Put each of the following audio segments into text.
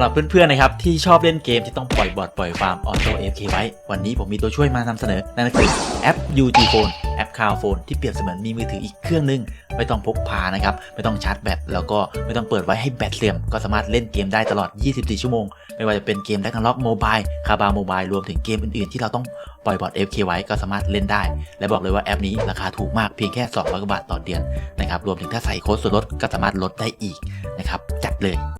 หรับเพื่อนๆนะครับที่ชอบเล่นเกมที่ต้องปล่อยบอทปล่อยฟาร์มออโต้เอฟเคไว้ วันนี้ผมมีตัวช่วยมานำเสนอ นั่นก็คือแอป UG Phone แอปคาวโฟนที่เปรียบเสมือนมีมือถืออีกเครื่องหนึง ไม่ต้องพกพานะครับ ไม่ต้องชาร์จแบตแล้วก็ไม่ต้องเปิดไว้ให้แบตเสื่อม ก็สามารถเล่นเกมได้ตลอด 24 ชั่วโมง ไม่ว่าจะเป็นเกม d ด a g ล็อกโมบายคาบาโมบายรวมถึงเกมอื่นๆ ที่เราต้องปล่อยบอท FK ไว้ก็สามารถเล่นได้ และบอกเลยว่าแอปนี้ราคาถูกมากเพียงแค่ 200 กว่าบาทต่อเดือนนะครับรวมถึงถ้าใส่โค้ดส่วนลดก็สามารถลดได้อีกนะครับจัดเลย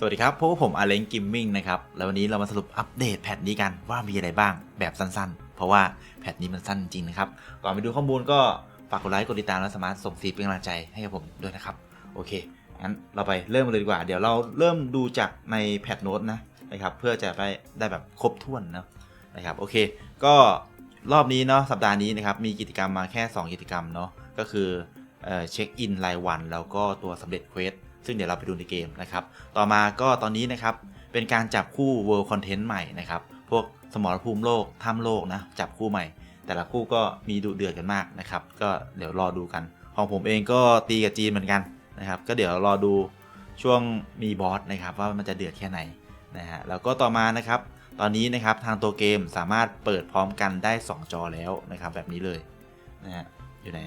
สวัสดีครับพบกับผมอาเล้งกิมมิ่งนะครับ แล้ววันนี้เรามาสรุปอัปเดตแพทนี้กันว่ามีอะไรบ้างแบบสั้นๆ เพราะว่าแพทนี้มันสั้นจริงนะครับ ก่อนไปดูข้อมูลก็ฝากกดไลค์กดติดตามและสามารถส่งฟีดเป็นกำลังใจให้กับผมด้วยนะครับ โอเค งั้นเราไปเริ่มกันเลยดีกว่า เดี๋ยวเราเริ่มดูจากในแพทโน้ตนะนะครับ เพื่อจะไปได้แบบครบถ้วนนะนะครับ โอเค ก็รอบนี้เนาะสัปดาห์นี้นะครับมีกิจกรรมมาแค่ 2 กิจกรรมเนาะ ก็คือ เช็คอินรายวัน แล้วก็ตัวสำเร็จเควสซึ่งเดี๋ยวเราไปดูในเกมนะครับ ต่อมาก็ตอนนี้นะครับ เป็นการจับคู่ World Content ใหม่นะครับ พวกสมรภูมิโลกถ้ำโลกนะ จับคู่ใหม่ แต่ละคู่ก็มีดุเดือดกันมากนะครับ ก็เดี๋ยวรอดูกัน ของผมเองก็ตีกับจีนเหมือนกันนะครับ ก็เดี๋ยวรอดูช่วงมีบอสนะครับว่ามันจะเดือดแค่ไหนนะฮะ แล้วก็ต่อมานะครับ ตอนนี้นะครับทางตัวเกมสามารถเปิดพร้อมกันได้ 2 จอแล้วนะครับ แบบนี้เลยนะฮะ อยู่ไหน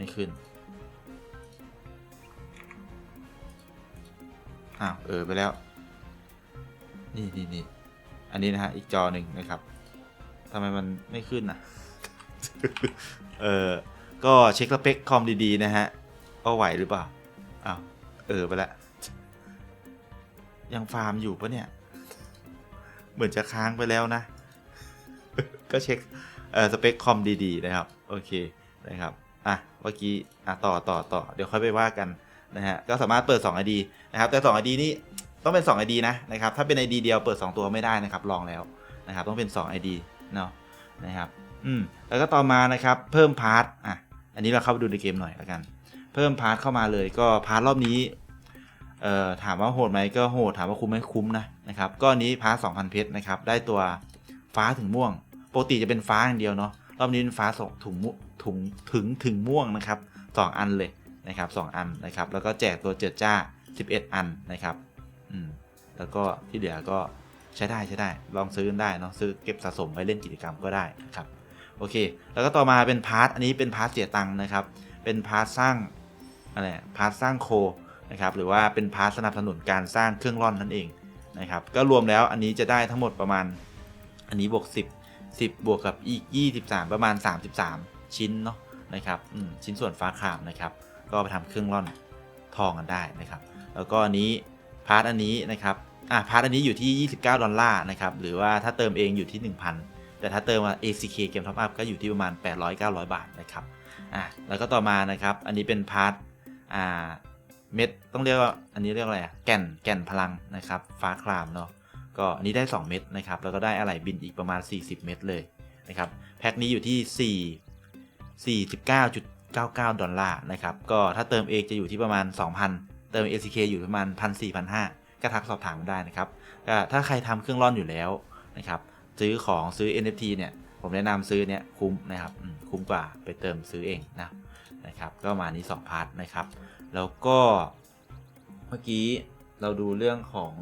ไม่ขึ้น อ้าว เออ ไปแล้ว นี่นี่นี่อันนี้นะฮะ อีกจอหนึ่งนะครับทำไมมันไม่ขึ้นอะเออ ก็เช็คสเปคคอมดี ๆ นะฮะว่าไหวหรือเปล่า อ้าว เออ ไปแล้วยังฟาร์มอยู่ปะเนี่ย เหมือนจะค้างไปแล้วนะ ก็เช็ค เออสเปคคอมดี ๆ นะครับ โอเค นะครับ อะเมื่อกี้อะต่อต่อต่อเดี๋ยวค่อยไปว่ากันนะฮะก็สามารถเปิด 2 ID นะครับ แต่ 2 ID นี่ต้องเป็น 2 ID นะนะครับ ถ้าเป็น ID เดียวเปิด 2 ตัวไม่ได้นะครับ ลองแล้วนะครับ ต้องเป็น 2 ID เนาะนะครับ อืม แล้วก็ต่อมานะครับ เพิ่มพาร์ทอะ อันนี้เราเข้าไปดูในเกมหน่อยแล้วกัน เพิ่มพาร์ทเข้ามาเลยก็พาร์ทรอบนี้ เอ่อ ถามว่าโหดไหมก็โหด ถามว่าคุ้มไหมคุ้มนะนะครับ ก็อันนี้พาร์ท2,000เพชรนะครับ ได้ตัวฟ้าถึงม่วง ปกติจะเป็นฟ้าอย่างเดียวเนาะ รอบนี้เป็นฟ้าส่งถุงมุ ถุงถึงถึงม่วงนะครับสองอันเลยนะครับ 2 อันนะครับ แล้วก็แจกตัวเจิดจ้า 11 อันนะครับอืมแล้วก็ที่เหลือก็ใช้ได้ใช้ได้ ลองซื้อได้เนาะซื้อเก็บสะสมไว้เล่นกิจกรรมก็ได้นะครับโอเค แล้วก็ต่อมาเป็นพาร์ทอันนี้เป็นพาร์ทเสียตังค์นะครับ เป็นพาร์ทสร้างอะไรพาร์ทสร้างโคนะครับหรือว่าเป็นพาร์ทสนับสนุนการสร้างเครื่องร่อนนั่นเองนะครับก็รวมแล้วอันนี้จะได้ทั้งหมดประมาณอันนี้บวก 10 10 บวกกับอีก 23 ประมาณ 33 ชิ้นเนาะนะครับชิ้นส่วนฟ้าครามนะครับ ก็ไปทำเครื่องร่อนทองกันได้นะครับ แล้วก็อันนี้พาร์ทอันนี้นะครับอ่าพาร์ทอันนี้อยู่ที่ 29 ดอลลาร์นะครับหรือว่าถ้าเติมเองอยู่ที่ 1,000 แต่ถ้าเติมมา ACK เกมท็อปอัพก็อยู่ที่ประมาณ 800-900 บาทนะครับอ่าแล้วก็ต่อมานะครับอันนี้เป็นพาร์ทอ่าเม็ดต้องเรียกว่าอันนี้เรียกว่าอะไรอะแก่นแก่นพลังนะครับฟ้าครามเนาะก็อันนี้ได้ 2 เม็ดนะครับแล้วก็ได้อะไหล่บินอีกประมาณ 40 เม็ดเลยนะครับแพ็คนี้อยู่ที่4 49.99 ดอลลาร์นะครับ ก็ถ้าเติมเองจะอยู่ที่ประมาณ 2,000 เติม ACK อยู่ประมาณ 1,400-1,500 ก็ทักสอบถามได้นะครับก็ถ้าใครทำเครื่องร่อนอยู่แล้วนะครับซื้อของซื้อ NFT เนี่ยผมแนะนำซื้อเนี่ยคุ้มนะครับคุ้มกว่าไปเติมซื้อเองนะนะครับก็มานี้ 2 พาร์ทนะครับ แล้วก็เมื่อกี้เราดูเรื่องของ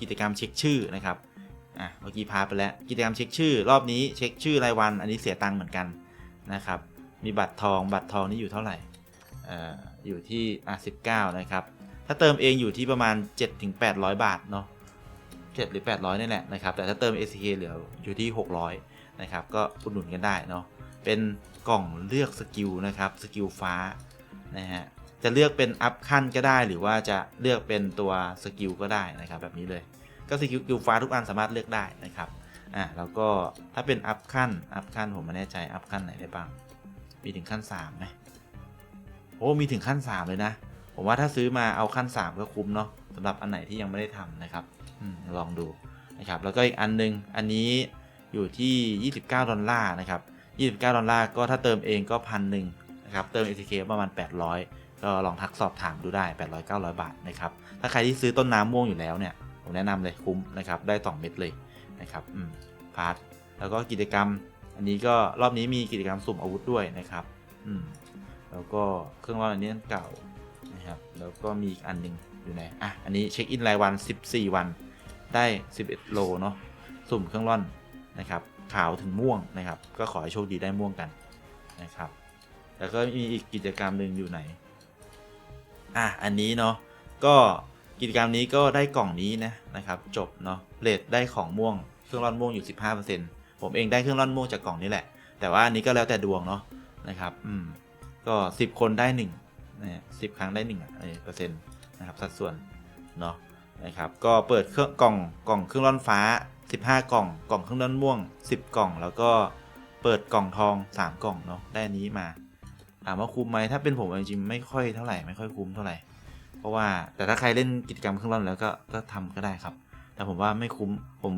กิจกรรมเช็คชื่อนะครับอะเมื่อกี้พาไปแล้วกิจกรรมเช็คชื่อ รอบนี้เช็คชื่อรายวัน อันนี้เสียตังค์เหมือนกันนะครับ มีบัตรทองบัตรทองนี่อยู่เท่าไหร่ออยู่ที่อะ19นะครับ ถ้าเติมเองอยู่ที่ประมาณ 7-800 บาทเนาะ7หรือ 800นี่แหละนะครับ แต่ถ้าเติม ACK เหลืออยู่ที่ 600 นะครับ ก็อุดหนุนกันได้เนาะ เป็นกล่องเลือกสกิลนะครับ สกิลฟ้า นะฮะ จะเลือกเป็นอัพขั้นก็ได้ หรือว่าจะเลือกเป็นตัวสกิลก็ได้นะครับ แบบนี้เลย ก็สกิลฟ้าทุกอันสามารถเลือกได้นะครับ อะแล้วก็ถ้าเป็นอัพขั้น อัพขั้นผมไม่แน่ใจ อัพขั้นไหนได้บ้าง มีถึงขั้น3ไหมโอ้มีถึงขั้น 3 เลยนะ ผมว่าถ้าซื้อมาเอาขั้น 3 ก็คุ้มเนาะสำหรับอันไหนที่ยังไม่ได้ทำนะครับอลองดูนะครับ แล้วก็อีกอันนึง อันนี้อยู่ที่ 29 ดอลลาร์นะครับ 29 ดอลลาร์ก็ถ้าเติมเองก็พันหนึ่งนะครับ เติม ATK ประมาณ 800 ก็ลองทักสอบถามดูได้ 800 900 บาทนะครับ ถ้าใครที่ซื้อต้นน้ำม่วงอยู่แล้วเนี่ย ผมแนะนำเลยคุ้มนะครับ ได้ 2 เม็ดเลยนะครับพาร์ทแล้วก็กิจกรรม อันนี้ก็รอบนี้มีกิจกรรมสุ่มอาวุธด้วยนะครับ อืม แล้วก็เครื่องรางอันนี้อันเก่านะครับ แล้วก็มีอีกอันหนึ่งอยู่ไหน อะ อันนี้เช็คอินรายวัน 14 วัน ได้ 11 โลเนาะ สุ่มเครื่องร่อนนะครับ ขาวถึงม่วงนะครับ ก็ขอให้โชคดีได้ม่วงกันนะครับ แล้วก็มีอีกกิจกรรมหนึ่งอยู่ไหน อะ อันนี้เนาะ ก็กิจกรรมนี้ก็ได้กล่องนี้นะนะครับ จบเนาะเลทได้ของม่วง เครื่องร่อนม่วงอยู่ 15% ผมเองได้เครื่องร่อนม่วงจากกล่องนี้แหละ แต่ว่าอันนี้ก็แล้วแต่ดวงเนาะนะครับอืมก็ 10 คนได้1นะสิบครั้งได้1อะเปอร์เซ็นต์นะครับสัดส่วนเนาะนะครับก็เปิดเครื่องกล่องกล่องเครื่องร่อนฟ้า 15 กล่อง กล่องเครื่องร่อนม่วง 10 กล่อง แล้วก็เปิดกล่องทอง 3 กล่องเนาะได้นี้มาถามว่าคุ้มไหมถ้าเป็นผมจริงๆไม่ค่อยเท่าไหร่ไม่ค่อยคุ้มเท่าไหร่เพราะว่าแต่ถ้าใครเล่นกิจกรรมเครื่องร่อนแล้วก็ก็ทำก็ได้ครับ แต่ผมว่าไม่คุ้มผม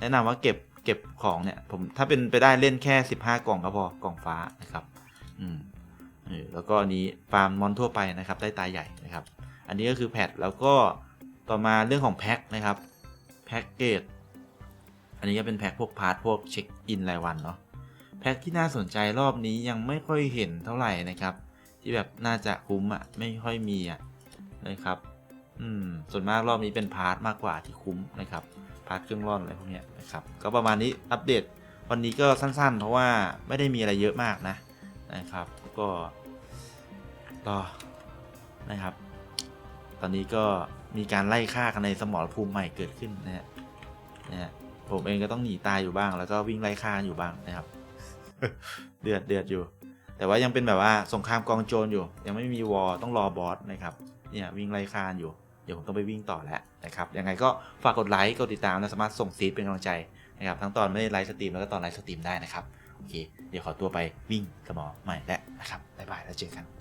แนะนำว่าเก็บ เก็บของเนี่ยผมถ้าเป็นไปได้เล่นแค่ 15 กล่องก็พอกล่องฟ้านะครับอืมเอแล้วก็อันนี้ฟาร์มมอนทั่วไปนะครับได้ตาใหญ่นะครับ อันนี้ก็คือแพทแล้วก็ต่อมาเรื่องของแพ็คนะครับแพ็กเกจอันนี้ก็เป็นแพ็คพวกพาร์ทพวกเช็คอินรายวันเนาะแพ็คที่น่าสนใจรอบนี้ยังไม่ค่อยเห็นเท่าไหร่นะครับ ที่แบบน่าจะคุ้มอะไม่ค่อยมีอะนะครับ อืมส่วนมากรอบนี้เป็นพาร์ทมากกว่าที่คุ้มนะครับ พาร์ทเครื่องร่อนอะไรพวกนี้นะครับก็ประมาณนี้อัปเดตวันนี้ก็สั้นๆ เพราะว่าไม่ได้มีอะไรเยอะมากนะนะครับ ก็รอนะครับ ตอนนี้ก็มีการไล่ฆ่ากันในสมรภูมิใหม่เกิดขึ้นนะฮะนะฮะผมเองก็ต้องหนีตายอยู่บ้าง แล้วก็วิ่งไล่ฆ่าอยู่บ้างนะครับ เดือดเดือดอยู่ แต่ว่ายังเป็นแบบว่าสงครามกองโจรอยู่ ยังไม่มีวอต้องรอบอสนะครับ เนี่ยวิ่งไล่ฆ่าอยู่ ดี๋ยวผมต้องไปวิ่งต่อแล้วนะครับยังไงก็ฝากกดไลค์กดติดตามและสามารถส่งซีดเป็นกำลังใจนะครับทั้งตอนไม่ได้ไลฟ์สตรีมแล้วก็ตอนไลฟ์สตรีมได้นะครับโอเค เดี๋ยวขอตัวไปวิ่งกระหมอใหม่แล้วนะครับบ๊ายบายแล้วเจอกัน